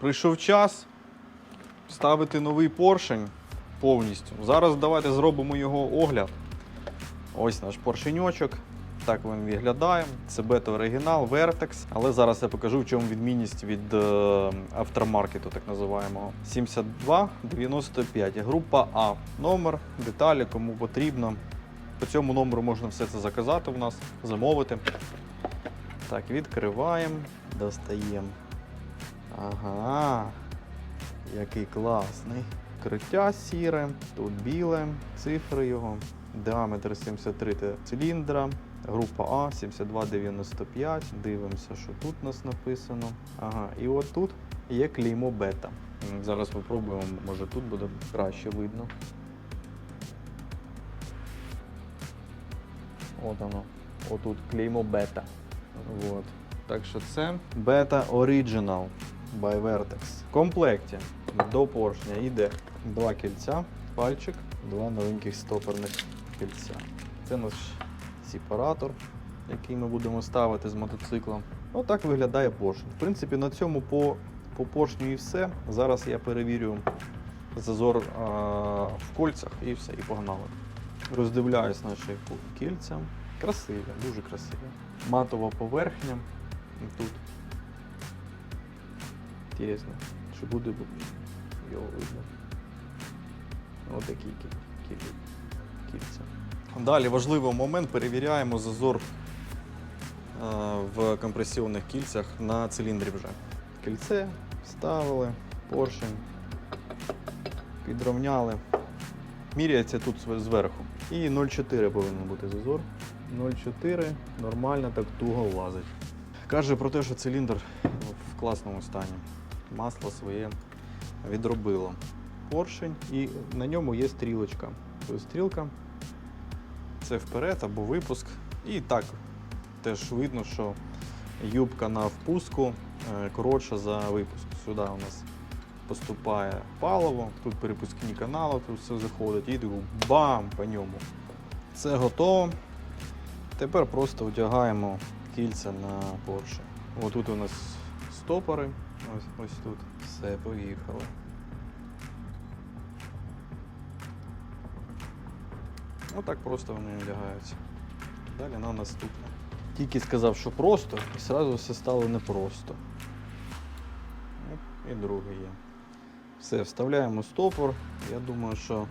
Прийшов час ставити новий поршень повністю. Зараз давайте зробимо його огляд. Ось наш поршеньочок. Так він виглядає. Це бета оригінал, Vertex. Але зараз я покажу, в чому відмінність від е, автомаркету, так називаємо. 7295. Група А. Номер, деталі, кому потрібно. По цьому номеру можна все це заказати у нас, замовити. Так, відкриваємо, достаємо. Ага, який класний. Криття сіре, тут біле, цифри його, діаметр 73 циліндра, група А 7295. Дивимося, що тут у нас написано. Ага, і от тут є клеймо бета. Зараз спробуємо, може тут буде краще видно. От воно. Отут клеймо бета. Вот. Так що це Beta Original by Vertex. В комплекті до поршня йде два кільця, пальчик, два новеньких стопорних кільця. Це наш сепаратор, який ми будемо ставити з мотоциклом. Отак виглядає поршень. В принципі, на цьому по, по поршню і все. Зараз я перевірю зазор а, в кольцях і все, і погнали. Роздивляюсь наші кільця. Красиві, дуже красиві. Матова поверхня. Тут. Інтересно, чи буде його видно. Ось такі кі- кі- кільця. Далі важливий момент. Перевіряємо зазор е, в компресійних кільцях на циліндрі вже. Кільце вставили, поршень, підровняли. Міряється тут зверху. І 0,4 повинен бути зазор. 0,4 нормально так туго влазить. Каже про те, що циліндр в класному стані. Масло своє відробило. Поршень і на ньому є стрілочка. Ось стрілка це вперед або випуск. І так теж видно, що юбка на впуску е, коротша за випуск. Сюди у нас поступає паливо, тут перепускні канали, тут все заходить, і таку бам по ньому. Це готово. Тепер просто одягаємо кільця на поршень. Отут у нас стопори. Ось, ось тут. Все, поїхали. Отак просто вони одягаються. Далі на наступне. Тільки сказав, що просто, і одразу все стало непросто. І другий є. Все, вставляємо стопор. Я думаю, що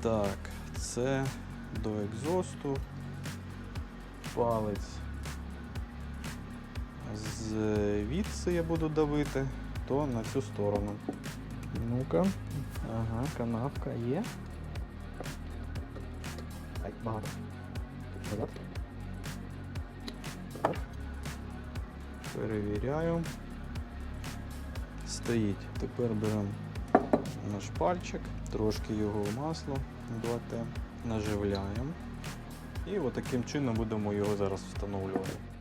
так, це до екзосту. Палець. Звідси я буду давити, то на цю сторону. Ну-ка. Ага, канавка є. Ай, багато. Назад. Перевіряю. Стоїть. Тепер беремо наш пальчик, трошки його в масло 2Т, наживляємо. І от таким чином будемо його зараз встановлювати.